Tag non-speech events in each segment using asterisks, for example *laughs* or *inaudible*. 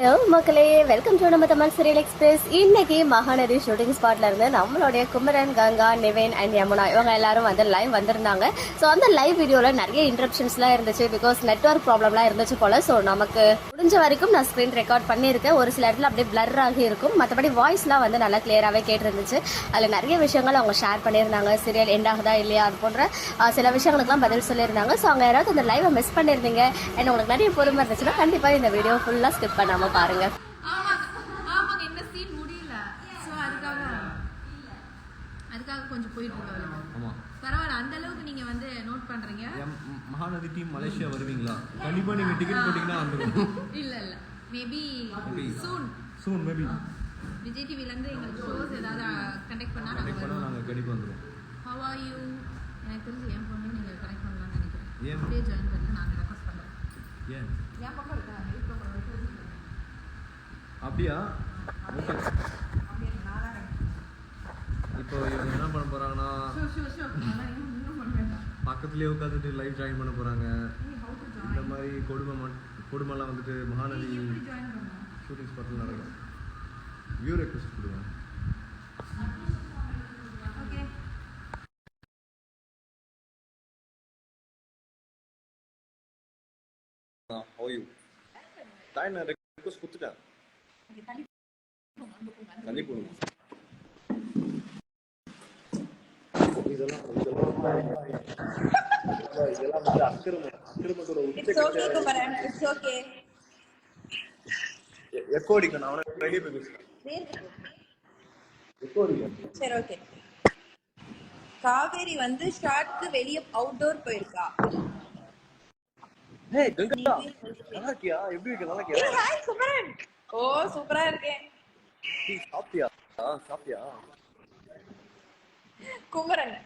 Hello மக்களே. Welcome to நம்ம Tamil serial express இன்னைக்கு மகாநதி ஷூட்டிங் ஸ்பாட்ல இருந்து நம்மளுடைய குமரன் கங்கா நிவேன் அண்ட் யமுனா இவங்க எல்லாரும் வந்து லைவ் வந்திருந்தாங்க. ஸோ அந்த லைவ் வீடியோவில் நிறைய இன்ட்ரப்ஷன்ஸ்லாம் இருந்துச்சு. பிகாஸ் நெட்ஒர்க் ப்ராப்ளம்லாம் இருந்துச்சு போல. ஸோ நமக்கு முடிஞ்ச வரைக்கும் நான் ஸ்க்ரீன் ரெக்கார்ட் பண்ணியிருக்கேன். ஒரு சில இடத்துல அப்படியே பிளர் ஆகி இருக்கும். மற்றபடி வாய்ஸ்லாம் வந்து நல்லா கிளியராகவே கேட்டிருந்துச்சு. அதில் நிறைய விஷயங்கள் அவங்க ஷேர் பண்ணியிருந்தாங்க. சீரியல் எண்ட் ஆகுதா இல்லையா அது போன்ற சில விஷயங்களுக்குலாம் பதில் சொல்லியிருந்தாங்க. ஸோ அவங்க யாராவது அந்த லைவை மிஸ் பண்ணியிருந்தீங்க அண்ட் உங்களுக்கு நிறைய பொறுமை இருந்துச்சுன்னா கண்டிப்பாக இந்த வீடியோ ஃபுல்லாக ஸ்கிப் பண்ணாமல் பாருங்க. முடியல. ஸோ அதுக்காக அதுக்காக கொஞ்சம் போயிட்டு இருக்கு அவளுக்கு ஆமா. பரவாயில்ல அந்த அளவுக்கு நீங்க வந்து நோட் பண்றீங்க? எம் ம், மகாநதி டீம் மலேசியா வருவீங்களா? கண்டிப்பா நீங்க டிக்கெட் போட்டீங்கன்னா வந்துடும் இல்ல இல்ல. Maybe Maybe. Soon soon maybe Vijay டிவில இருந்து எங்களுக்கு ஷோஸ் ஏதாவது கனெக்ட் பண்ணா நாங்க வருவோம். நாங்க கண்டிப்பா வந்துடும் ஹவ் ஆர் யூ எனக்கு தெரிஞ்சு என் பொண்ணு நீங்க கனெக்ட் பண்ணலாம்னு நினைக்கிறேன். ஏன்? அப்படியே ஜாயின் பண்ணி நான் ரெக்வஸ்ட் ஏன்? பக்கம் அப்படியா? ஓகே இப்போ இவங்க என்ன பண்ண போறாங்கன்னா ஷோ ஷோ ஷோ. அதான் இன்னும் பண்ண வேண்டாம். பக்கத்துலயே உட்காந்துட்டு லைவ் ஜாயின் பண்ண போறாங்க. இந்த மாதிரி கொடுமை கொடுமைலாம் வந்துட்டு மகாநதி ஷூட்டிங் ஸ்பாட்டில் நடக்கும். வியூ ரெக்வஸ்ட் கொடுங்க. ஓகே ஹோ யூ தாய் நான் ரெக்வஸ்ட் கொடுத்துட்டேன் தள்ளி போடுங்க இதெல்லாம் இதெல்லாம் இதெல்லாம் வந்து அக்கிரமம் அக்கிரமத்தோட It's okay, Kumaran. It's okay. Echo அடிக்கணும் அவனை வெளியே போய் பேசுறேன் எக்கோ அடிக்கணும் சரி ஓகே காவேரி வந்து ஷார்ட்க்கு வெளிய அவுட்டோர் போயிருக்கா? ஹே கங்கா. நல்லா இருக்கியா? எப்படி இருக்க? நல்லா இருக்கியா? ஹாய் குமரன் ஓ சூப்பரா இருக்கேன். நீ சாப்பிட்டியா? சாப்பிட்டியா? குமரன்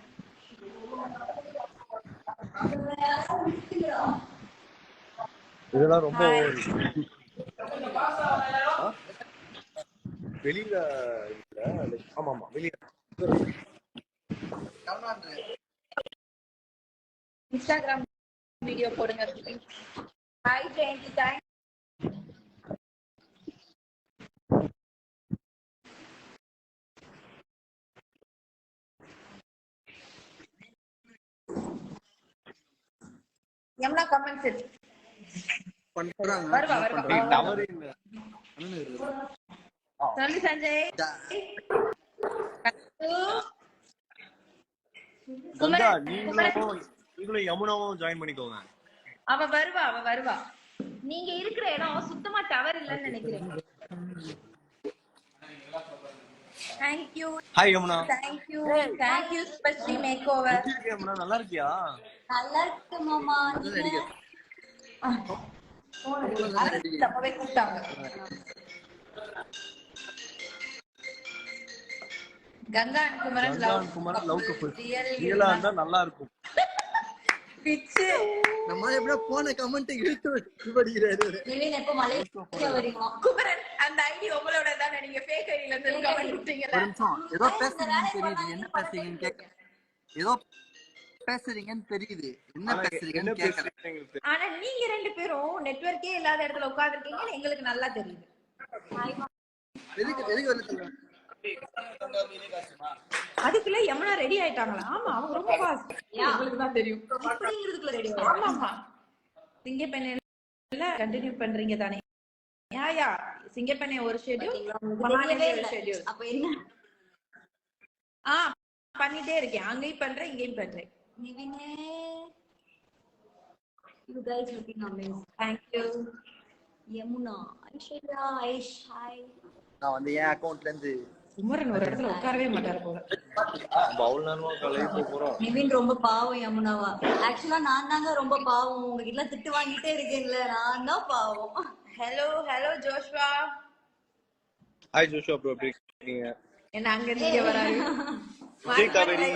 இதெல்லாம் ரொம்ப? வெளியில ஆமா ஆமா வெளியில. இன்ஸ்டாகிராம் வீடியோ போடுங்க. Hi Jayanthi thank Yamuna comments வருவா வருவா. டவர் இல்ல. சொல்லு சஞ்சய். நீங்களும் யமுனாவும் ஜாயின் பண்ணிக்கோங்க. அவ வருவா அவ வருவா. நீங்க இருக்கிற இடம் சுத்தமா டவர் இல்லைன்னு நினைக்கிறேன். Thank you hi Yamuna thank you thank you specially make over Yamuna நல்லா இருக்கியா? நல்லா இருக்கு மாமா. கூப்பிட்டாங்க. Ganga and Kumaran love Kumaran love couple real ரியலா இருந்தா நல்லா இருக்கும். பிச்சு. நம்ம எப்படியா போன கமெண்ட் இழுத்து வச்சு படிக்கிறாரு நிவின் எப்போ மலேசியா வரீங்களா குமரன் அந்த ஐடி உங்களோட தானே நீங்க ஃபேக் ஐடில இருந்து கமெண்ட் ஏதோ பேசுறீங்கன்னு தெரியுது. என்ன பேசுறீங்கன்னு கேட்க ஏதோ பேசுறீங்கன்னு தெரியுது. என்ன பேசுறீங்கன்னு தெரியும். ஆனா நீங்க ரெண்டு பேரும் நெட்வொர்க்கே இல்லாத இடத்துல உட்கார்ந்துருக்கீங்கன்னு எங்களுக்கு நல்லா தெரியுது. எதுக்கு எதுக்கு வந்து சொல்றேன் அதுக்குள்ள யமுனா ரெடி ஆயிட்டாங்களா? ஆமா அவங்க ரொம்ப ஃபாஸ்ட் உங்களுக்கு தான் தெரியும். அப்படிங்கிறதுக்குள்ள ரெடி ஆமா ஆமா சிங்கப்பெண்ணில கண்டினியூ பண்றீங்க தானே? யா யா. சிங்கப்பெண்ணை ஒரு ஷெட்யூல் மகாநதி ஒரு ஷெட்யூல் அப்ப என்ன? ஆ பண்ணிட்டே இருக்கேன். அங்கேயும் பண்றேன் இங்கேயும் பண்றேன். நிவினே. You guys looking amazing thank you Yamuna Aishwarya Aish hi நான் வந்து என் அக்கவுண்ட்ல இருந்து குமரன் ஒரு இடத்துல உட்காரவே மாட்டாரு போல. நிவின் ரொம்ப பாவம் யமுனாவா ஆக்சுவலா நான் தாங்க ரொம்ப பாவம். உங்ககிட்ட திட்டு வாங்கிட்டே இருக்கேன்ல. நான் தான் பாவம். Hello hello Joshua. Hi Joshua bro எப்படி இருக்கீங்க? என்ன அங்க நீங்க வராரு Vijay Kaveri.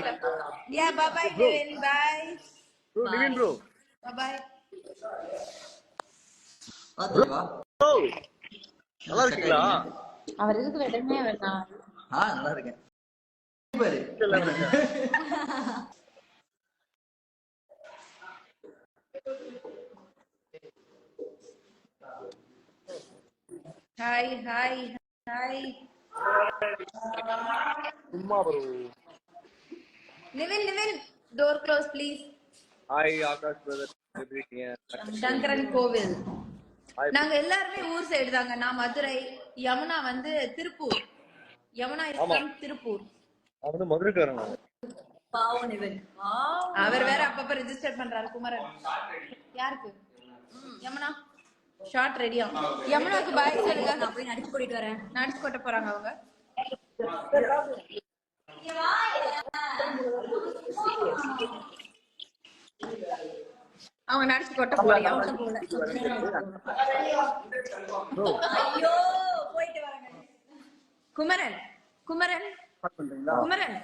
Yeah bye bye Nivin bye bro Nivin bro bye பாத்துவா bro நல்லா இருக்கீங்களா? அவர் இருக்கிற இடமே வேணாம் ஆ நல்லா இருக்கேன். பாரு. ஹாய் ஹாய் ஹாய் சும்மா bro Nivin Nivin door close please hi Akash brother எப்படி இருக்கீங்க? சங்கரன் கோவில். நாங்க எல்லாருமே ஊர் சைடு தாங்க. நான் மதுரை யமுனா வந்து திருப்பூர். யமுனா இஸ் ஆமா. from திருப்பூர் மதுரைக்காரன். பாவம். அவர் வேற அப்பப்ப ரெஜிஸ்டர் பண்றாரு குமரன். யாருக்கு? யமுனா. ஷார்ட் ரெடியா யமுனாக்கு பாய் சொல்லுங்க. நான் போய் நடிச்சு கூட்டிட்டு வரேன். நடிச்சு கொட்ட போறாங்க அவங்க. அவங்க நடிச்சு கொட்ட போறியா ஐயோ போயிட்டு வரேங்க. Kumaran Kumaran Kumaran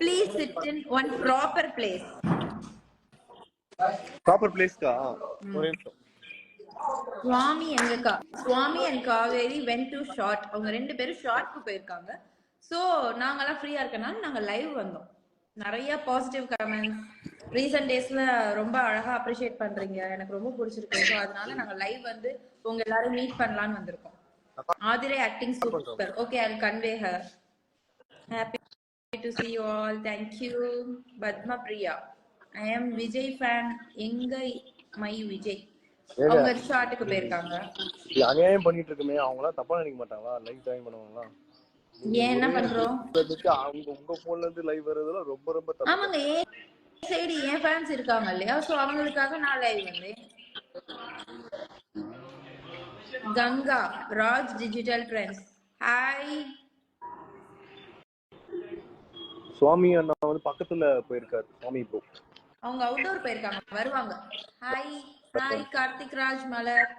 please sit in one proper place proper பிளேஸ்க்கா ஒரே சுவாமி எங்க கா Swami and Kaveri went to shoot அவங்க ரெண்டு பேரும் ஷார்ட்க்கு போயிருக்காங்க. சோ நாங்கெல்லாம் ஃப்ரீயா இருக்கனால நாங்க லைவ் வந்தோம். நிறைய பாசிட்டிவ் கமெண்ட்ஸ் ரீசெண்ட் டேஸ்ல ரொம்ப அழகா அப்ரிஷியேட் பண்றீங்க. எனக்கு ரொம்ப பிடிச்சிருக்கு. ஸோ அதனால நாங்க லைவ் வந்து உங்க எல்லாரும் மீட் பண்ணலாம்னு வந்திருக்கோம். Aadhirai acting super okay I convey her happy to see you all. Thank you. Padma Priya I am Vijay fan எங்க மை விஜய் அவங்க ஷார்ட்டுக்கு போயிருக்காங்க. அநியாயம் பண்ணிட்டு இருக்குமே அவங்களாம் தப்பா நினைக்க மாட்டாங்களா? லைவ் ஜாயின் பண்ணுவாங்களா? ஏன் என்ன பண்றோம்? அவங்க உங்க போன்ல இருந்து லைவ் வர்றதுலாம் ரொம்ப ரொம்ப ஆமாங்க ஏன் சைடு ஏன் ஃபேன்ஸ் இருக்காங்க இல்லையா? சோ அவங்களுக்காக நான் லைவ் வந்தேன் Ganga Raj digital trends hi Swami அண்ணா வந்து பக்கத்துல போயிருக்காரு. சுவாமி ப்ரோ அவங்க அவுட்டோர் போயிருக்காங்க. வருவாங்க. Hi hi Karthik Raj Malar.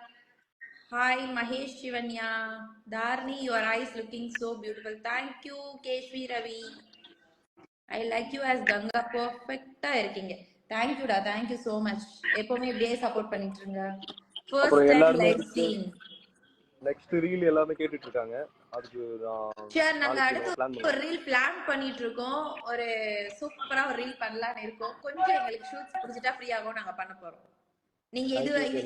Hi Mahesh Sivanya. Tharni your eyes looking so beautiful thank you Keshvi Ravi. I like you as Ganga. பர்ஃபெக்டா இருக்கீங்க. தேங்க்யூடா thank you so much எப்பவுமே இப்படியே சப்போர்ட் பண்ணிட்டு இருங்க. ஃபர்ஸ்ட் டைம் வந்து- சீன் நெக்ஸ்ட் ரீல் எல்லாமே கேட்டுட்டு இருக்காங்க அதுக்கு நான் ஷியர் நாங்க அடுத்து. ஒரு ரீல் பிளான் பண்ணிட்டு இருக்கோம் ஒரு சூப்பரா ஒரு ரீல் பண்ணலாம்னு இருக்கோம். கொஞ்சம் எங்களுக்கு ஷூட்ஸ் பிடிச்சிட்டா ஃப்ரீ ஆகும் நாங்க பண்ண போறோம். நீங்க இது.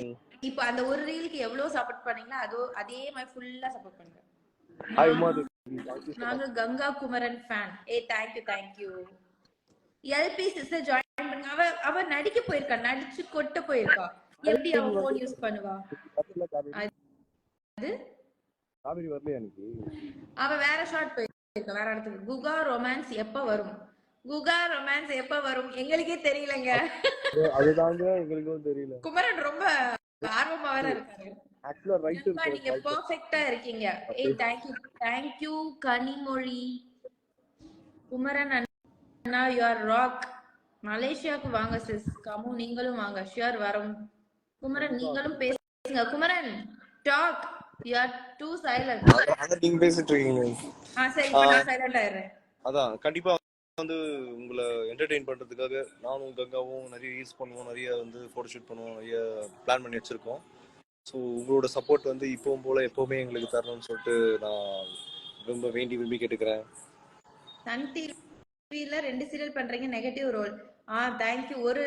இப்போ அந்த ஒரு ரீலுக்கு எவ்வளவு சப்போர்ட் பண்ணீங்களோ அதோ அதே மாதிரி ஃபுல்லா சப்போர்ட் பண்ணுங்க. நாங்க கங்கா குமரன் ஃபேன் ஏ தேங்க்யூ தேங்க்யூ எல்பி சிஸ்டர் ஜாயின் பண்ணுங்க. அவ அவ நடிக்க போயிருக்கா. நடிச்சு கொட்ட போயிருக்கா. எப்படி அவ போன் யூஸ் பண்ணுவா? காவேரி. வரலையா அவ வேற ஷார்ட் போயிருக்கா வேற இடத்துக்கு. குகா ரொமான்ஸ் எப்ப வரும்? குகா ரொமான்ஸ் எப்ப வரும்? எங்களுக்கே தெரியலங்க. அதுதாங்க எங்களுக்கும் தெரியல. குமரன் ரொம்ப ஆர்வமா வேற இருக்காரு. நீங்க பெர்ஃபெக்ட்டா இருக்கீங்க. ஏய் thank you thank you Kanimozhi. Kumaran Anna you are rock மலேசியாவுக்கு வாங்க சிஸ் கமு நீங்களும் வாங்க. ஷியோர் வரும். குமரன் நீங்களும் பேசுங்க. Kumaran talk you are too silent அதான் நீங்க பேசிட்டு இருக்கீங்க. ஆ சரி இப்ப நான் சைலண்ட் ஆயிடுறேன். அதான் கண்டிப்பா வந்து உங்களை என்டர்டெயின் பண்றதுக்காக நானும் கங்காவும் நிறைய ரீல்ஸ் பண்ணுவோம் நிறைய வந்து போட்டோ ஷூட் பண்ணுவோம் நிறைய பிளான் பண்ணி வச்சிருக்கோம். ஸோ உங்களோட சப்போர்ட் வந்து இப்பவும் போல எப்பவுமே எங்களுக்கு தரணும்னு சொல்லிட்டு நான் ரொம்ப வேண்டி விரும்பி கேட்டுக்கிறேன். சன் டிவில ரெண்டு சீரியல் பண்றீங்க நெகட்டிவ் ரோல் ஆ தேங்க்யூ ஒரு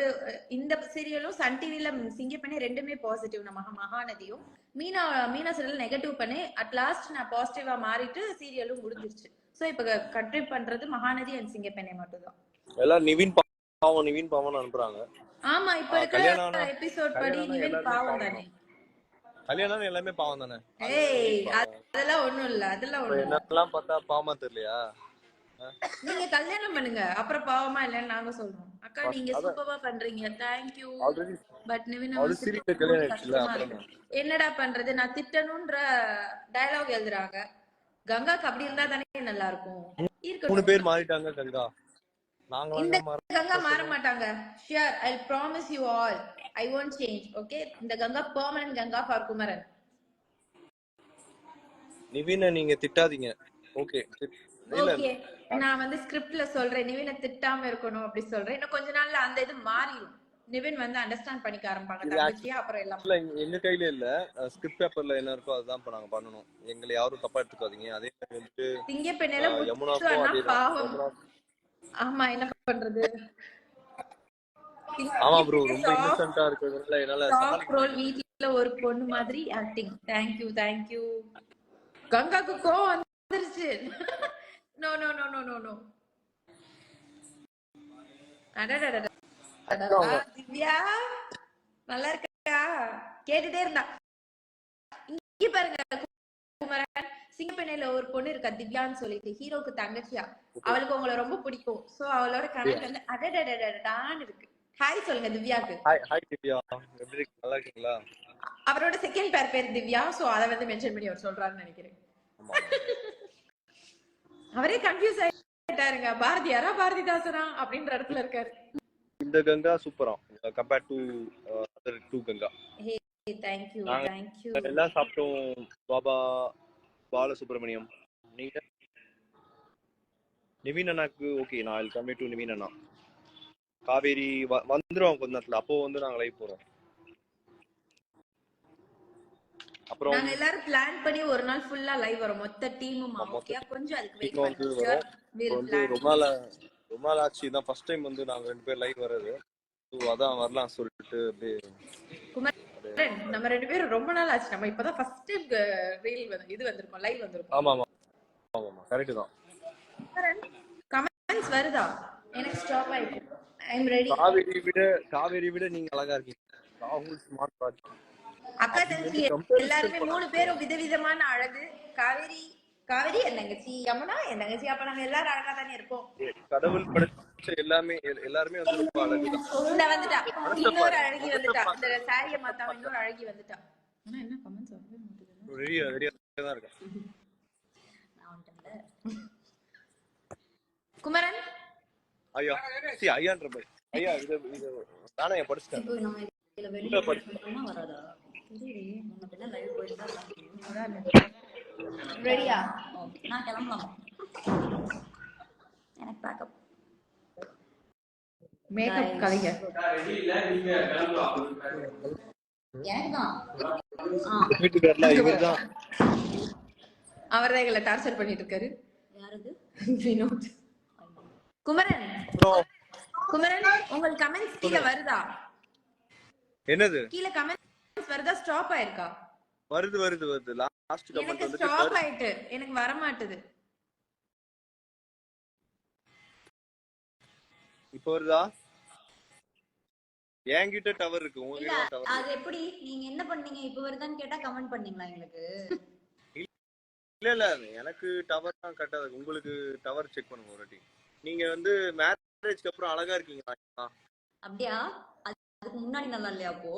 இந்த சீரியலும் சன் டிவில சிங்க பண்ணி ரெண்டுமே பாசிட்டிவ் நம்ம மகாநதியும். மீனா மீனா சீரியல் நெகட்டிவ் பண்ணி அட் லாஸ்ட் நான் பாசிட்டிவா மாறிட்டு சீரியலும் முடிஞ்சிருச்சு. சோ இப்ப கண்ட்ரி பண்றது மகாநதி அண்ட் சிங்கப்பெண்ணை மட்டும் தான் எல்லாம் நிவின் பாவம் நிவின் பாவம்னு அனுப்புறாங்க. ஆமா இப்ப இருக்கிற எபிசோட் படி நிவின் பாவம் பாவம். தானே. கல்யாணம் எல்லாமே பாவம் தானே? ஏய் அதெல்லாம் ஒண்ணும் இல்ல அதெல்லாம் ஒண்ணும் இல்ல. என்னெல்லாம் பார்த்தா பாவமா தெரியலையா? நீங்க கல்யாணம் பண்ணுங்க. அப்புறம் பாவமா இல்லைன்னு நாங்க சொல்றோம். அக்கா நீங்க சூப்பரா பண்றீங்க. Thank you already but Nivin. என்னடா பண்றது? நான் திட்டணும்ன்ற டயலாக் எழுதுறாங்க. கங்காக்கு அப்படி இருந்தா தானே நல்லா இருக்கும். மூணு பேர் மாறிட்டாங்க கங்கா. இந்த மாற கங்கா மாற மாட்டாங்க. Sure I promise you all I won't change okay இந்த கங்கா பெர்மனன்ட் கங்கா ஃபார் குமரன். நிவினை நீங்க திட்டாதீங்க. ஓகே ஓகே நான் வந்து ஸ்கிரிப்ட்ல சொல்றேன். நிவினை திட்டாம இருக்கணும் அப்படி சொல்றேன். இன்னும் கொஞ்ச நாள்ல அந்த இது மாறிடும் நிவின் வந்து அண்டர்ஸ்டாண்ட் பண்ணிக்க ஆரம்பிப்பாங்க. தங்கச்சியா அப்புறம் எல்லாம். இல்ல எங்க- கையில இல்ல. ஸ்கிரிப்ட் பேப்பர்ல என்ன இருக்கோ அதுதான் இப்ப நாங்க பண்ணணும். எங்களை யாரும் தப்பா எடுத்துக்காதீங்க. அதே மாதிரி வந்துட்டு திங்க பெண்ணில யமுனாக்கும் பாவம். ஆமா என்ன பண்றது? ஆமா ப்ரோ ரொம்ப இன்னசென்ட்டா இருக்கிறதுனால என்னால டாப் ரோல் வீட்ல ஒரு பொண்ணு மாதிரி ஆக்டிங் தேங்க்யூ தேங்க்யூ கங்காக்கு கோவம் வந்துருச்சு. No no no no no no Divya நல்லா இருக்கா கேட்டுட்டே இருந்தா. இங்க பாருங்க குமரன். சிங்கப்பெண்ணையில ஒரு பொண்ணு இருக்கா திவ்யான்னு சொல்லிட்டு ஹீரோக்கு தங்கச்சியா? அவளுக்கு உங்களை ரொம்ப பிடிக்கும். சோ அவளோட கமெண்ட் வந்து அடடடடான்னு இருக்கு. ஹாய் சொல்லுங்க திவ்யாக்கு ஹாய் திவ்யா? நல்லா இருக்கீங்களா? அவரோட செகண்ட் பேர் பேர் திவ்யா. சோ அத வந்து மென்ஷன் பண்ணி அவர் சொல்றாருன்னு நினைக்கிறேன். அவரே கன்ஃபியூஸ் ஆயிட்டாருங்க. பாரதியாரா பாரதிதாசனா அப்படின்ற இடத்துல இருக்காரு. இந்த கங்கா சூப்பரா compared to other two Ganga. Thank you நாங்க- தேங்க்யூ எல்லாம் சாப்பிட்டோம். பாபா பாலசுப்ரமணியம். நீங்க? நிவின் அண்ணாக்கு ஓகே நான் கம்மி டு நிவின் அண்ணா. காவேரி வந்துரும் கொஞ்ச நேரத்துல. அப்போ வந்து நாங்க லைவ் போறோம். அப்புறம் நாங்க எல்லாரும் பிளான் பண்ணி ஒரு நாள் ஃபுல்லா லைவ் வரோம். மொத்த டீமும் ஓகே கொஞ்சம் அதுக்கு வெயிட் பண்ணுங்க. ரொம்ப நாள் ரொம்ப நாள் ஆச்சு. தான் ஃபர்ஸ்ட் டைம் வந்து நாங்க ரெண்டு பேர் லைவ் வர்றது. ஸோ அதான் வரலாம் சொல்லிட்டு அப்படியே குமரன், நம்ம ரெண்டு பேரும் ரொம்ப நாள் ஆச்சு. நம்ம இப்பதான் ஃபர்ஸ்ட் டைம் ரீல் வந்து இது வந்திருக்கோம் லைவ் வந்திருக்கோம். ஆமா ஆமா. ஆமா ஆமா. கரெக்ட் தான். கமெண்ட்ஸ் வருதா? எனக்கு ஸ்டாப் ஆயிட்டு. ஐ எம் ரெடி காவேரி விட காவேரி விட நீங்க அழகா இருக்கீங்க. ராகுல் ஸ்மார்ட் வாட்ச் அக்கா தங்கச்சி எல்லாருமே மூணு பேரும் விதவிதமான அழகு. காவேரி காவேரி என் தங்கச்சி யமுனா என் தங்கச்சி அப்ப நாங்க எல்லாரும் அழகா தானே இருப்போம். கடவுள் படைச்ச எல்லாமே எல்- எல்லாருமே வந்து ரொம்ப அழகுதான் இந்த வந்துட்டா. இன்னொரு அழகி வந்துட்டா. இந்த சாரிய மாத்தாம இன்னொரு அழகி வந்துட்டா. ஆனா என்ன கமெண்ட்ஸ் வரவே மாட்டேங்குது ரெடியா ரெடியா தான் இருக்கேன் குமரன்? ஐயா சி ஐயான்ற ஐயா இது இது நானே படிச்சிட்டேன். இப்போ நம்ம இதுல வெளியில இல்ல, பட்- பண்ணா வராதா? தெரியலையே முன்ன பின்ன லைவ் போயிட்டு தான் இருக்காங்க. ரெடியா ஓகே நான் கிளம்பலாமா? எனக்கு பேக்கப் மேக்கப் கலைங்க. எனக்கு தான் ஆ. வீட்டுக்காரல இவர் தான் அவர் தான் எங்களை டார்ச்சர் பண்ணிட்டு இருக்காரு யாரது? வினோத். குமரன். குமரன் உங்களுக்கு கமெண்ட்ஸ் கீழ வருதா? என்னது? கீழ வருதா? ஸ்டாப் ஆயிருக்கா? வருது வருது வருது. லாஸ்ட் கமெண்ட் ஸ்டாப் ஆயிட்டு. எனக்கு வர மாட்டுது இப்போ வருதா? என்கிட்ட டவர் இருக்கு. உங்ககிட்ட டவர் அது எப்படி? நீங்க என்ன பண்ணீங்க? இப்ப வருதான்னு கேட்டா கமெண்ட் பண்ணீங்களா எங்களுக்கு? இல்ல இல்ல. எனக்கு டவர் தான் கரெக்டா இருக்கு உங்களுக்கு டவர் செக் பண்ணுங்க ஒரு வாட்டி. நீங்க வந்து மேரேஜ்க்கு அப்புறம் அழகா இருக்கீங்களா? அப்படியா? அது- அதுக்கு முன்னாடி நல்லா இல்லையா அப்போ?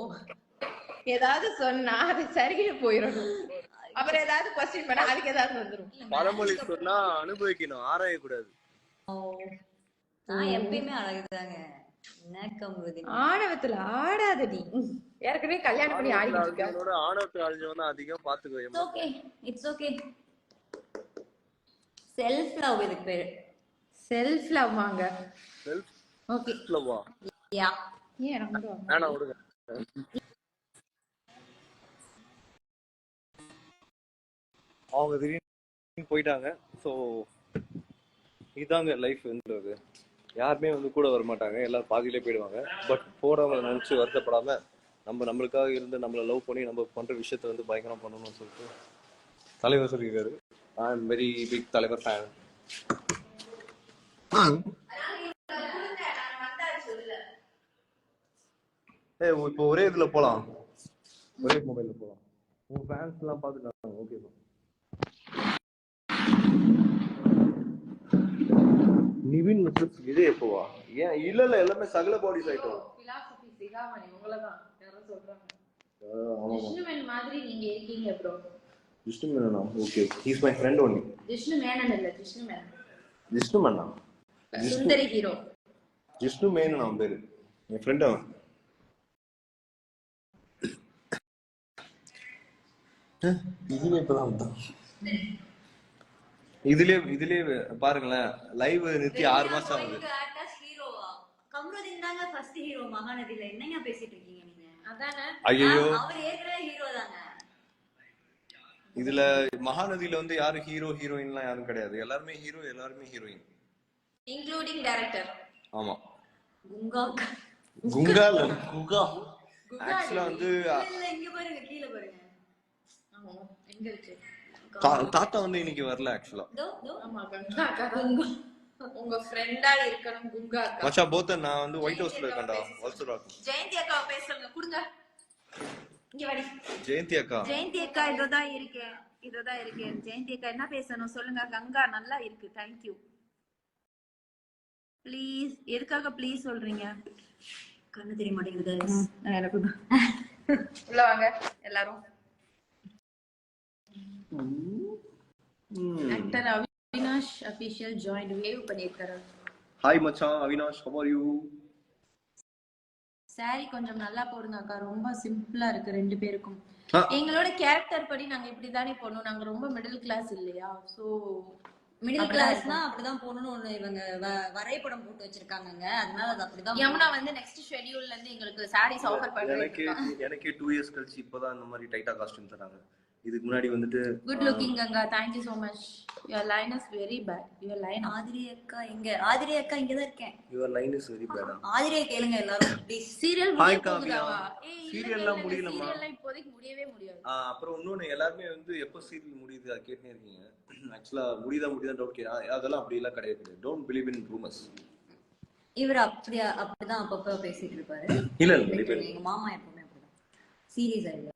ஏதாவது சொன்னா அது சரின்னு போயிடணும் அப்புறம் ஏதாவது கொஸ்டின் பண்ணா அதுக்கு ஏதாவது வந்துரும். இல்ல, பழமொழி சொன்னா அனுபவிக்கணும் ஆராய கூடாது. நான் எப்பயுமே அழகுதாங்க. ஆணவத்துல ஆடாத நீ ஏற்கனவே கல்யாணம் பண்ணி ஆடிக்கிட்டு இருக்க அர்ஜுனோட ஆணவத்து அழிஞ்சு வந்து அதிகம் பாத்துக்கோ it's okay it's okay self love இதுக்கு பேரு. செல்ஃப் லவ் வாங்க செல்ஃப் ஓகே லவ்வா யா ஏன் வாங்க? வேணாம் விடுங்க. அவங்க திடீர்னு போயிட்டாங்க. ஸோ இதாங்க லைஃப்ன்றது யாருமே வந்து கூட வர மாட்டாங்க எல்லாரும் பாதியிலே போயிடுவாங்க. பட் போறவங்க நினைச்சு வருத்தப்படாம நம்ம நம்மளுக்காக இருந்து நம்மளை லவ் பண்ணி நம்ம பண்ற விஷயத்த வந்து பயங்கரம் பண்ணணும்னு சொல்லிட்டு தலைவர் சொல்லியிருக்காரு. ஐ எம் வெரி பிக் தலைவர் ஃபேன் ஏ இப்போ ஒரே இதுல போலாம். ஒரே மொபைல்ல போலாம். உங்க ஃபேன்ஸ் எல்லாம் பாத்துட்டாங்க ஓகே நிவின் வர்சஸ் விஜய் எப்போவா? ஏன்? இல்ல இல்ல எல்லாமே சகல பாடிஸ் ஆயிட்டோம். Philosophy சிகாமணி உங்களதான் யாரோ சொல்றாங்க. ஆமா விஷ்ணுவன் மாதிரி நீங்க இருக்கீங்க bro Vishnu மேனனா okay he's my friend only Vishnu Menon இல்ல விஷ்ணு மேனன் விஷ்ணு மேனா சுந்தரி ஹீரோ விஷ்ணு மேனன் அவன் பேரு. என் ஃப்ரெண்ட் அவன். இதுல இப்பதான் வந்தான். இதுலயே இதுலயே பாருங்களேன் லைவ் நிறுத்தி ஆறு மாசம் ஆகுது. ஹீரோவா? கம்ருதீன் தாங்க ஃபர்ஸ்ட் ஹீரோ மகாநதியில. என்னங்க பேசிட்டு இருக்கீங்க நீங்க? அதானே? ஐயோ ஆ, அவர் ஏற்கனவே ஹீரோ தாங்க. இதுல மகாநதியில வந்து யாரும் ஹீரோ ஹீரோயின்லாம் யாரும் கிடையாது. எல்லாருமே ஹீரோ எல்லாருமே ஹீரோயின் இன்க்ளூடிங் டைரக்டர் ஆமா. குங்கா குங்கா இல்ல குகா ஆக்சுவலா வந்து இல்ல இங்க பாருங்க கீழே பாருங்க. ஆமா எங்க இருக்கு தாத்தா வந்து இன்னைக்கு வரல ஆக்சுவலா அக்கா உங்க ஃப்ரெண்டா இருக்கணும் குங்கா அக்கா. மச்சா போத்த நான் வந்து ஒயிட் ஹவுஸ்ல இருக்கேன்டா ஜெயந்தி அக்காவை பேசுங்க கொடுங்க. இங்க வாடி. ஜெயந்தி அக்கா. ஜெயந்தி அக்கா இதோதான் இருக்கேன். இதோதான் இருக்கேன். ஜெயந்தி அக்கா என்ன பேசணும் சொல்லுங்க கங்கா நல்லா இருக்கு தேங்க்யூ ப்ளீஸ் எதுக்காக ப்ளீஸ் சொல்றீங்க? கண்ணு தெரிய மாட்டேங்குது எனக்கு *laughs* உள்ள வாங்க எல்லாரும். Actor Avinash official join wave பண்ணியிருக்காரு ஹாய் மச்சான் Avinash how are you? Sorry கொஞ்சம் நல்லா போடுங்க அக்கா. ரொம்ப சிம்பிளா இருக்கு ரெண்டு பேருக்கும். எங்களோட கேரக்டர் படி நாங்க இப்படிதானே போனோம் நாங்க ரொம்ப மிடில் கிளாஸ் இல்லையா? சோ மிடில் கிளாஸ்னா அப்படிதான் போகணும்னு ஒண்ணு இவங்க வ- வரைபடம் போட்டு வச்சிருக்காங்கங்க. அதனால அது அப்படிதான் யமுனா வந்து நெக்ஸ்ட் ஷெட்யூல்ல இருந்து எங்களுக்கு சாரீஸ் ஆஃபர் எனக்கே பண்றேன் எனக்கே டூ இயர்ஸ் கழிச்சு இப்பதான் இந்த மாதிரி டைட்டா காஸ்டியூம் தராங்க. இதுக்கு முன்னாடி வந்துட்டு good looking Ganga thank you so much your line is very bad your line Aadhiri அக்கா இங்க. ஆதிரி அக்கா இங்கதான் இருக்கேன். யுவர் லைன் இஸ் வெரி பேடா ஆதிரியை கேளுங்க எல்லாரும் சீரியல் முடிய காவியா. எல்லாம் முடியலம்மா. சீரியல்லாம் இப்போதைக்கு முடியவே முடியாது. அப்புறம் இன்னொன்னு எல்லாருமே வந்து எப்போ சீரியல் முடியுது? அது கேட்டுனே இருக்கீங்க. ஆக்சுவலா முடியுதா முடியுதா டவுட் கேட்க அதெல்லாம் அப்படி எல்லாம் கிடையாது. டோன்ட் பிலீவ் இன் ரூமர்ஸ் இவர் அப்படியா அப்படிதான் அப்பப்ப பேசிட்டு இருப்பாரு. இல்ல இல்ல மாமா அப்படிதான் சீரியஸா இல்ல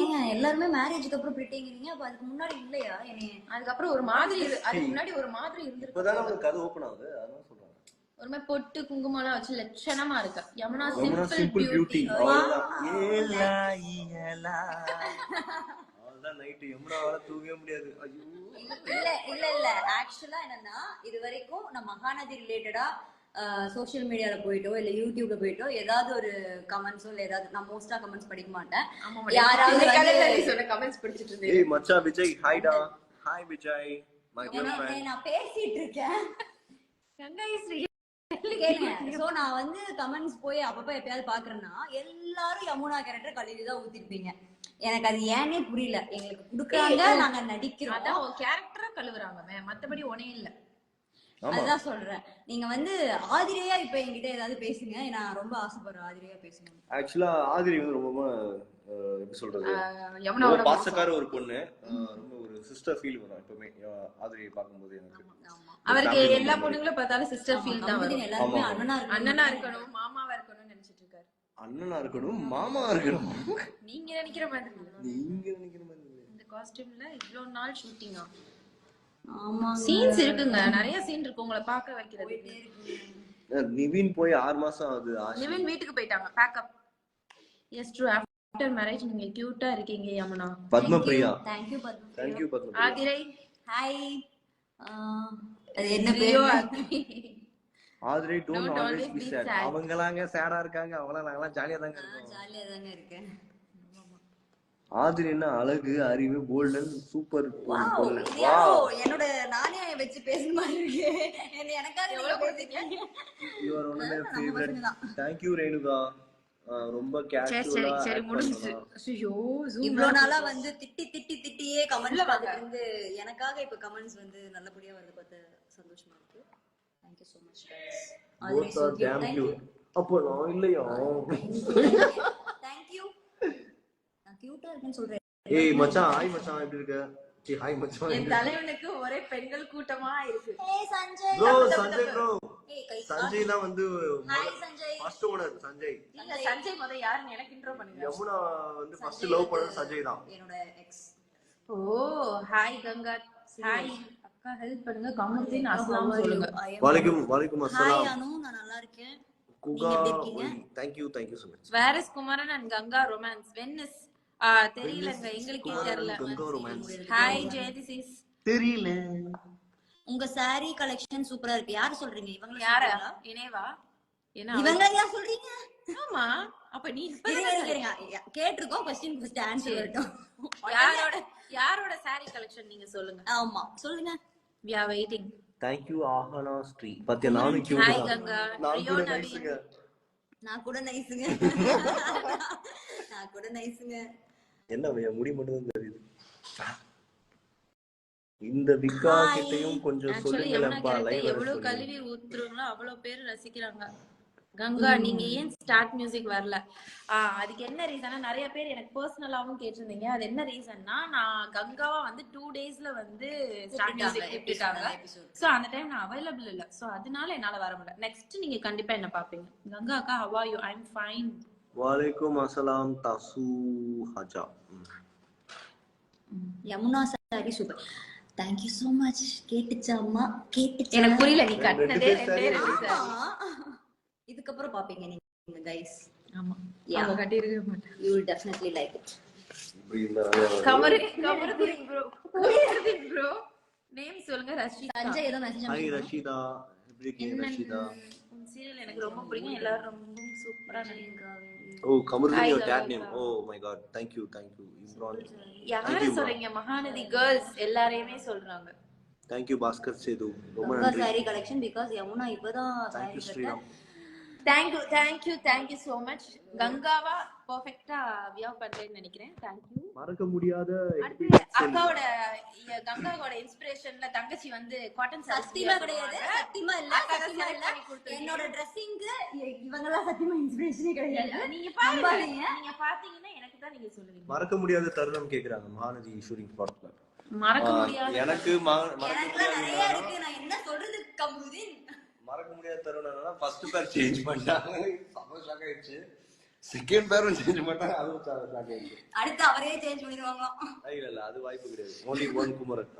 ஏங்க எல்லாருமே மேரேஜ்க்கு அப்புறம் பிரிட்டிங்கிறீங்க அப்ப அதுக்கு முன்னாடி இல்லையா? என்னைய அதுக்கப்புறம் ஒரு மாதிரி இரு- அதுக்கு முன்னாடி ஒரு மாதிரி இருந்திருக்கு. இப்பதானே உங்களுக்கு கதை ஓப்பன் ஆகுது? அதான் சொல்றாங்க ஒரு மாதிரி பொட்டு குங்குமம் எல்லாம் வச்சு லட்சணமா இருக்கா? யமுனா ரொம்ப சிம்பிள் சிம்பிள் பியூட்டி பியூட்டி அவ்வளவுதான். நைட்டு எம்னாவால தூங்கவே முடியாது. ஐயோ. இல்ல இல்ல இல்ல. ஆக்சுவலா என்னன்னா இது வரைக்கும் நான் மகாநதி ரிலேட்டடா சோஷியல் மீடியால போயிட்டோ இல்ல யூடியூப்ல போயிட்டோ ஏதாவது ஒரு கமெண்ட்ஸோ இல்ல ஏதாவது நான் மோஸ்டா கமெண்ட்ஸ் படிக்க மாட்டேன். யாராவது வந்து- சொன்ன கமெண்ட்ஸ் படிச்சிட்டு இருந்தேன் ஏய் மச்சா விஜய் ஹாய்டா ஹாய் விஜய். மை கேர்ள் ஏன்னா, ஃப்ரெண்ட் நான் பேசிட்டு இருக்கேன். கங்கா கேளுங்க. சோ நான் வந்து கமெண்ட்ஸ் போய் அப்பப்ப எப்பயாவது பாக்குறேன்னா எல்லாரும் யமுனா கேரக்டர் கழுவி தான் ஊத்திருப்பீங்க. எனக்கு அது ஏனே புரியல. எங்களுக்கு குடுக்குறாங்க நாங்க நடிக்கிறோம். அதான் கேரக்டரா கழுவுறாங்க. மத்தபடி ஒனே இல்ல. அதுதான் சொல்றேன். நீங்க வந்து ஆதிரியா இப்ப என்கிட்ட ஏதாவது பேசுங்க. நான் ரொம்ப ஆசைப்படுறேன் ஆதிரியா பேசுங்க ஆக்சுவலா ஆதிரி வந்து ரொம்ப எப்படி சொல்றது? பாசக்கார ஒரு பொண்ணு. ரொம்ப ஒரு சிஸ்டர் ஃபீல் வரும் எப்பவுமே. ஆதிரியை பார்க்கும்போது எனக்கு. ஆமா அவருக்கு எல்லா பொண்ணுங்களும் பார்த்தாலும் சிஸ்டர் ஃபீல் தான் எல்லாருமே. அண்ணனா அண்ணனா இருக்கணும் மாமாவா இருக்கணும்னு நினைச்சிட்டு இருக்காரு. அண்ணனா இருக்கணும் மாமா இருக்கணும். நீங்க நினைக்கிற மாதிரி. நீங்க நினைக்கிற மாதிரி. இந்த காஸ்டியூம்ல இவ்வளவு நாள் ஷூட்டிங்கா சீன்ஸ் இருக்குங்க. நிறைய சீன் இருக்கு. உங்களை பார்க்க வைக்கிறது நிவின் போய் ஆறு மாசம் ஆகுது நிவின் வீட்டுக்கு போயிட்டாங்க. Packup yes true after marriage நீங்க கியூட்டா இருக்கீங்க Yamuna. Padmapriya thank you Padma thank you Padmapriya Aadhirai. Hi அது என்ன பேர்? Aadhiri don't Don't always be sad sad. அவங்கலாங்க சேடா இருக்காங்க. அவங்கலாம் நாங்கலாம் ஜாலியா தாங்க இருக்கோம். ஜாலியா தாங்க இருக்கேன். ஆதிரி என்ன அழகு அறிவு கோல்டன் சூப்பர் என்னோட நானே வச்சு பேசுன மாதிரி இருக்கு. என்ன எனக்காக எவ்வளவு பேசிட்டீங்க your one of favourite Renuka. ரொம்ப சரி கேஷுவலா ஐயோ இவ்வளவு நாளா வந்து திட்டி திட்டி திட்டியே பார்த்துட்டு இருந்து எனக்காக இப்ப கமெண்ட்ஸ் வந்து நல்லபடியா வருது பார்த்து சந்தோஷமா இருக்கு. So much both are damn cute அப்போ நான் இல்லையா? தேங்க்யூ நான் கியூட்டா இருக்கேன்னு சொல்றேன். ஏய் மச்சான் ஹாய் மச்சான் எப்படி இருக்க? சி ஹாய் மச்சான் என் தலைவனுக்கு ஒரே பெண்கள் கூட்டமா இருக்கு. ஏய் சஞ்சய். ப்ரோ சஞ்சய் ப்ரோ ஏய் சஞ்சய் தான் வந்து hi Sanjay. First owner Sanjay. இல்ல சஞ்சய் முத யாருன்னு எனக்கு இன்ட்ரோ பண்ணுங்க. யமுனா வந்து ஃபர்ஸ்ட் லவ் பண்ணது சஞ்சய் தான். என்னோட ex oh hi Ganga. Hi அக்கா ஹெல்ப் பண்ணுங்க. கமருதீன் அஸ்லாம் சொல்லுங்க. வலைக்கும் வலைக்கும் ஹாய் அஸ்ஸலாம். அனு நான் நல்லா இருக்கேன். குகா நீங்க எப்படி இருக்கீங்க? Thank you thank you so much. Where is Kumaran and Ganga romance when is தெரியலங்க. எங்களுக்கே தெரியல. ஹாய் ஜெயதிசிஸ் தெரியல. உங்க saree கலெக்ஷன் சூப்பரா இருக்கு. யார் சொல்றீங்க? இவங்க யார? இனேவா என்ன இவங்க யார் சொல்றீங்க? ஆமா. அப்ப நீ. கேட்டிருக்கோம். கொஸ்டின் ஃபர்ஸ்ட் ஆன்சர் வரட்டும். யாரோட யாரோட saree கலெக்ஷன் நீங்க சொல்லுங்க? ஆமா. சொல்லுங்க. We are waiting. Thank you Aahana Sri பத்தியா நானும் கியூட் ஹாய் கங்கா கூட நவீன் நைஸுங்க நான் கூட நைஸுங்க நான் கூட நைஸுங்க *laughs* என்ன என் முடி மட்டும் தெரியுது. இந்த விக்கா. கிட்டயும் கொஞ்சம் லைவ் எவ்வளவு கழுவி ஊத்துறோங்களோ அவ்வளவு பேர் ரசிக்கிறாங்க. கங்கா நீங்க ஏன் ஸ்டார்ட் மியூசிக் வரல? அதுக்கு என்ன ரீசனா நிறைய பேர் எனக்கு பர்சனலாவும் கேட்டிருந்தீங்க. அது என்ன ரீசன்னா நான் கங்காவா வந்து டூ டேஸ்ல வந்து ஸ்டார்ட் மியூசிக் விட்டுட்டாங்க சோ அந்த டைம் நான் அவைலபிள் இல்ல. சோ அதனால என்னால வர முடியல. நெக்ஸ்ட் நீங்க கண்டிப்பா என்ன பாப்பீங்க? கங்கா அக்கா how are you I am fine வாலைக்கும் அஸ்ஸலாம் தசு ஹஜா Yamuna sorry super thank you so much கேட்டுச்சா அம்மா? கேட்டுச்சா? எனக்கு புரியல நீ கட்டினதே. இதுக்கப்புறம் பாப்பீங்க நீங்க கைஸ் ஆமா. அவங்க கட்டியிருக்க மாட்டேன் you will definitely like it Kamaru Kamarudeen bro bro name சொல்லுங்க ரஷிதா. சஞ்சய் ஏதோ மெசேஜ் ஹாய் ரஷிதா. எப்படி இருக்கீங்க ரஷிதா? சீரியல் எனக்கு ரொம்ப பிடிக்கும். எல்லாரும் ரொம்ப சூப்பரா நடிக்கிறாங்க ஓ Kamarudeen your date. Name oh my god thank you thank you Imran யார சொல்றீங்க மகாநதி கேர்ள்ஸ் எல்லாரையுமே சொல்றாங்க. தேங்க் யூ பாஸ்கர் சேது ரொம்ப நன்றி. சாரி கலெக்ஷன் பிகாஸ் யமுனா இப்பதான் thank you sorry Sriram. Thank you thank you thank you so much கங்காவா பெர்ஃபெக்ட்டா வியவ் பண்றேன்னு நினைக்கிறேன். தேங்க்யூ மறக்க முடியாத அடுத்து அக்காவோட கங்காவோட இன்ஸ்பிரேஷன்ல தங்கச்சி வந்து காட்டன் சத்தியமா கிடையாது. சத்தியமா இல்ல சத்தியமா இல்ல. என்னோட ட்ரெஸ்ஸிங்க்கு இவங்க எல்லாம் சத்தியமா இன்ஸ்பிரேஷனே கிடையாது. நீங்க பாருங்க. நீங்க பாத்தீங்கன்னா எனக்கு தான் நீங்க சொல்லுவீங்க. மறக்க முடியாத தருணம் கேக்குறாங்க. மகாநதி ஷூட்டிங் ஸ்பாட்ல மறக்க முடியாது எனக்கு மறக்க நிறைய இருக்கு. நான் என்ன சொல்றது கம்ருதீன்? மறக்க முடியாத தருணம் என்னன்னா ஃபர்ஸ்ட் பேர் சேஞ்ச் பண்ணிட்டாங்க ஷாக் ஆயிடுச்சு. செகண்ட் பேரும் சேஞ்ச் பண்ணிட்டாங்க அதுவும் ஷாக் ஆயிடுச்சு. அடுத்து அவரே சேஞ்ச் பண்ணிடுவாங்க இல்ல இல்ல அது வாய்ப்பு கிடையாது. Only one Kumaran.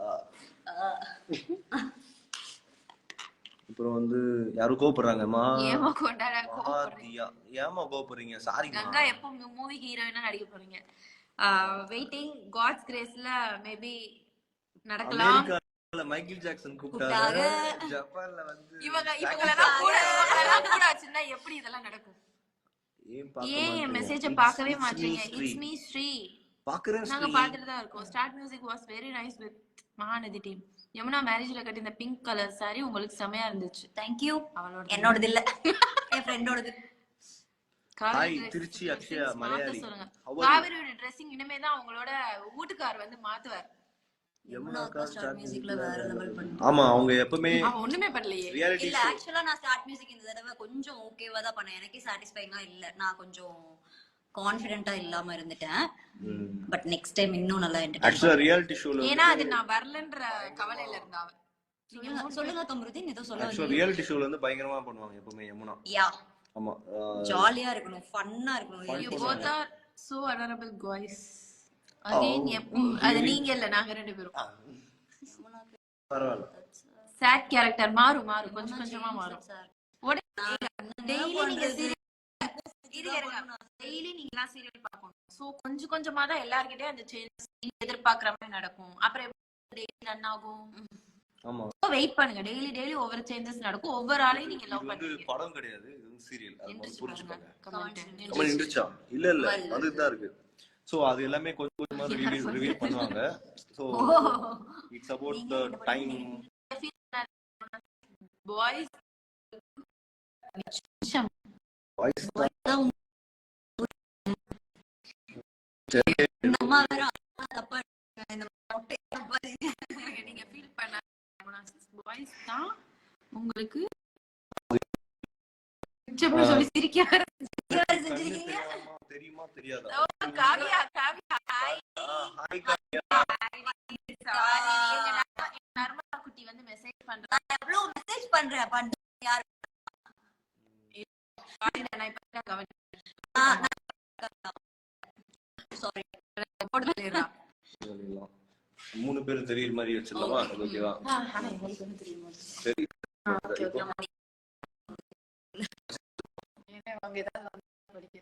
அப்புறம் வந்து யாரும் கோபப்படுறாங்க மா ஏமா கொண்டாட மகாதியா ஏமா கோபப்படுறீங்க சாரி கங்கா எப்போ மூவி ஹீரோயினா நடிக்க போறீங்க? வெயிட்டிங் காட்ஸ் கிரேஸ்ல மேபி நடக்கலாம். அமெரிக்கால மைக்கேல் ஜாக்சன் கூப்பிட்டாங்க ஜப்பான்ல வந்து இவங்க இவங்களெல்லாம் கூட கூட வச்சிருந்தா எப்படி இதெல்லாம் நடக்கும்? ஏன் என்? மெசேஜ பார்க்கவே மாட்டீங்க? ஸ்ரீ. இட்ஸ் மீ ஸ்ரீ பாக்குறேன் நாங்க ஸ்ரீ. பார்த்துட்டு தான் இருக்கோம். Start music was very nice with Mahanadhi team Yamuna மேரேஜ்ல கட்டி இந்த பிங்க் கலர் சாரி உங்களுக்கு செமையா இருந்துச்சு. தேங்க்யூ அவளோட என்னோடது இல்ல. என் ஃப்ரெண்டோடது dress- திருச்சி அக்ஷயா, மலையாளி. காவேரியோட ட்ரெஸ்ஸிங் இனிமே தான் அவங்களோட வீட்டுக்கார் வந்து மாத்துவார். ஆமா அவங்க எப்பவுமே ஒண்ணுமே பண்ணலையே. இல்ல ஆக்சுவலா நான் ஸ்டார்ட் மியூசிக் இந்த தடவை கொஞ்சம் ஓகேவா தான் பண்ணேன். எனக்கே சாட்டிஸ்ஃபைங்கா இல்ல. நான் கொஞ்சம் கான்ஃபிடென்ட்டா இல்லாம இருந்துட்டேன். பட் நெக்ஸ்ட் டைம் இன்னும் நல்லா ஆக்சுவலா ரியாலிட்டி ஷோல ஏன்னா அது நான் வரலன்ற கவலையில இருந்தா அவ. சொல்லுங்க கம்ருதீன் ஏதோ சொல்ல ஆக்சுவலா ரியாலிட்டி ஷோல வந்து பயங்கரமா பண்ணுவாங்க எப்பவுமே யமுனா. யா. ஆமா ஜாலியா இருக்கணும் ஃபன்னா இருக்கணும். You both are so adorable guys அது நீங்க இல்ல நாங்க ரெண்டு பேரும். பரவாயில்ல. சேட் கேரக்டர் மாறும் மாறும் கொஞ்சம் கொஞ்சமா மாறும். டெய்லி நீங்க சீரியல் டெய்லி நீங்க எல்லாம் சீரியல் பார்க்கணும். சோ கொஞ்சம் கொஞ்சமா தான் எல்லார்கிட்டயும் அந்த சேஞ்சஸ் எதிர்பார்க்கிற மாதிரி நடக்கும். அப்புறம் டெய்லி ரன் ஆகும்? வெயிட் பண்ணுங்க. டெய்லி டெய்லி ஒவ்வொரு சேஞ்சஸ் நடக்கும். ஒவ்வொரு ஆளையும் நீங்க லவ் வந்து பண்ணுவீங்க படம் கிடையாது. இது வந்து சீரியல் அது புரிஞ்சுக்கோங்க. இல்ல இல்ல. வந்துட்டு தான் இருக்கு. சோ அது எல்லாமே கொஞ்சம் ரிவீல் ரிவீல் பண்ணுவாங்க. So it's about the time boys அம்மா வேற தப்பா. இந்த மொட்டையை நம்பாதீங்க. நீங்க ஃபீல் பண்ண பாய்ஸ் தான் உங்களுக்கு மிச்சம்னு சொல்லி சிரிக்க வேற செஞ்சிருக்கீங்க? தெரியுமா? தெரியாதா? காவியா காவியா. ஹாய். ஹாய் நர்மதா குட்டி வந்து மெசேஜ் பண்றா. எவ்வளவு மெசேஜ் யாரு? நான் இப்ப கவனி சாரி சொல்லிடுறா மூணு பேரும் தெரியுற மாதிரி வச்சிடலாமா? ஓகேவா? ஆனா எங்களுக்கு வந்து தெரியுமா சரி ஓகே ஓகே. அவங்க ஏதாவது வந்து படிக்க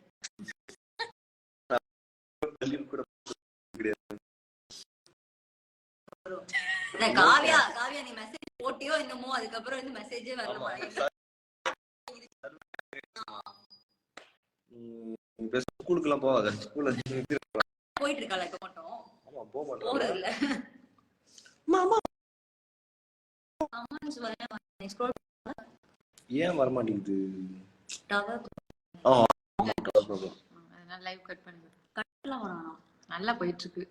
கூட இல்ல, காவியா காவியா நீ மெசேஜ் போட்டியோ என்னமோ அதுக்கப்புறம் வந்து மெசேஜே வரல ஸ்கூலுக்கு எல்லாம் போகாத ஸ்கூல்ல போயிட்டு இருக்காளா இப்ப மட்டும்? ஆமா போக இல்ல. Scroll ஏன் வர மாட்டேங்குது டவர் அதனால லைவ் கட் பண்ணுங்க கட்லாம் வரணும் நல்லா போயிட்டு இருக்கு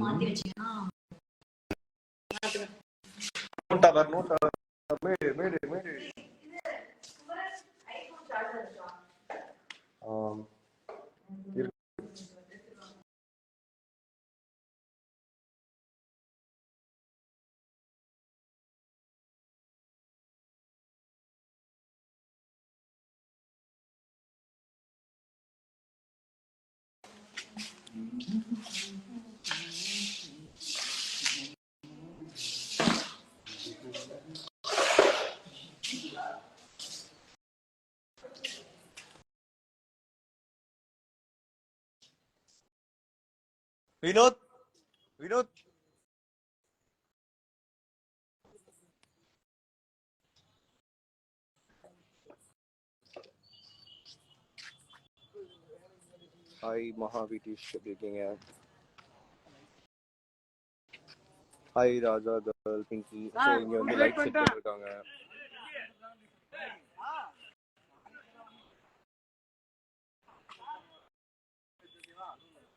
மாத்தி வச்சீங்கன்னா டவர் நோ டவர் மேடு மேடு மேடு வினோத் வினோத் ஹாய் மகா வீட்டிஷ் எப்படி இருக்கீங்க hi Raja girl Pinky so இங்க வந்து லைட் செட் பண்ணிருக்காங்க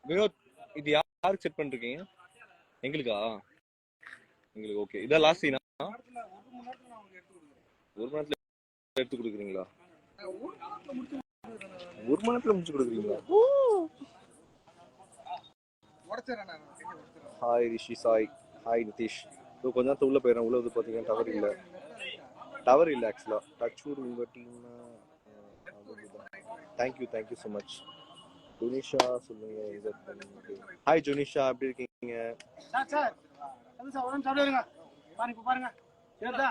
வினோத் இது யாருக்கு செட் பண்ணிருக்கீங்க? எங்களுக்கா? எங்களுக்கு ஓகே இதான் லாஸ்ட் சீனா ஒரு மணி நேரத்துல எடுத்து கொடுக்குறீங்களா? ஒரு மணி நேரத்துல முடிச்சு கொடுக்குறீங்களா? ஹாய் ரிஷி சாய் ஹாய் நிதிஷ் இதோ கொஞ்ச நேரத்துல உள்ள போயிடுறேன். உள்ள வந்து பார்த்தீங்கன்னா டவர் இல்லை. டவர் இல்லை ஆக்சுவலாக டச் வுட் உங்கள் team thank you thank you so much Junisha சொல்லுங்க ஹாய் ஜுனிஷா எப்படி இருக்கீங்க?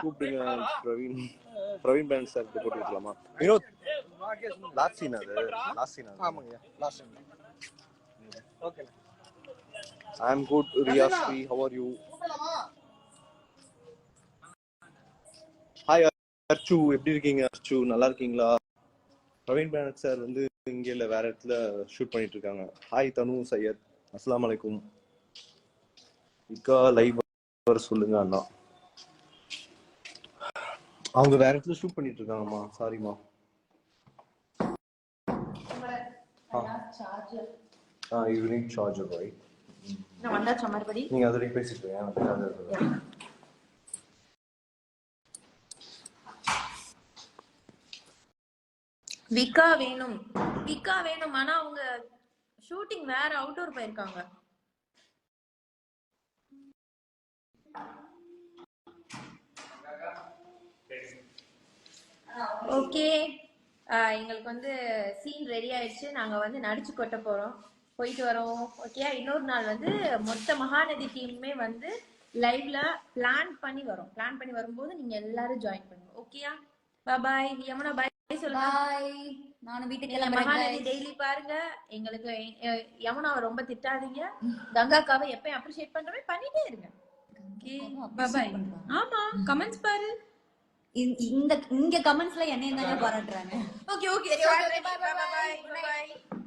கூப்பிடுங்க பிரவீன். பிரவீன் பேண்ட் சார் போட்டு விட்டுலாமா வினோத் லாஸ்ட் சீன் அது. லாஸ்ட் சீன் அது. ஆமாங்க last scene okay I am good Riya Shri how are you hi Archu எப்படி இருக்கீங்க அர்ச்சு நல்லா இருக்கீங்களா? பிரவீன் பேனட் சார் வந்து இங்க இல்ல வேற இடத்துல ஷூட் பண்ணிட்டு இருக்காங்க ஹாய் தனு சையத். அஸ்ஸலாமு அலைக்கும். இக்கா லைவ் வர சொல்லுங்க அண்ணா. அவங்க வேற இடத்துல ஷூட் பண்ணிட்டு இருக்காங்கம்மா சாரிம்மா ஆ. ஈவினிங் சார்ஜர் ரைட் நான் வந்தாச்சா மறுபடி? நீங்க அது வரைக்கும் பேசிட்டு இருங்க, எனக்கு charger இருக்கு. விக்கா வேணும். விக்கா வேணும். ஆனா அவங்க ஷூட்டிங் வேற அவுட்டோர் போயிருக்காங்க. ஓகே எங்களுக்கு வந்து சீன் ரெடி ஆயிடுச்சு. நாங்க வந்து நடிச்சு கொட்ட போறோம். போயிட்டு வரோம். ஓகே இன்னொரு நாள் வந்து மொத்த மகாநதி டீமுமே வந்து லைவ்ல பிளான் பண்ணி வரோம். பிளான் பண்ணி வரும்போது நீங்க எல்லாரும் ஜாயின் பண்ணுங்க. ஓகேயா பாய் யமுனா பாய் சொல்லுங்க. பாய் நானும் வீட்டுக்கு. டெய்லி பாருங்க. எங்களுக்கு யமுனாவை ரொம்ப திட்டாதீங்க. கங்காக்காவை எப்பயும் அப்ரிஷியேட் பண்ற மாதிரி பண்ணிட்டே இருங்க. பாய். ஆமா கமெண்ட்ஸ் பாரு. இந்த- இங்க கமெண்ட்ஸ்ல என்னையும் தானே பாராட்டுறாங்க. ஓகே ஓகே பாய் பாய் பாய்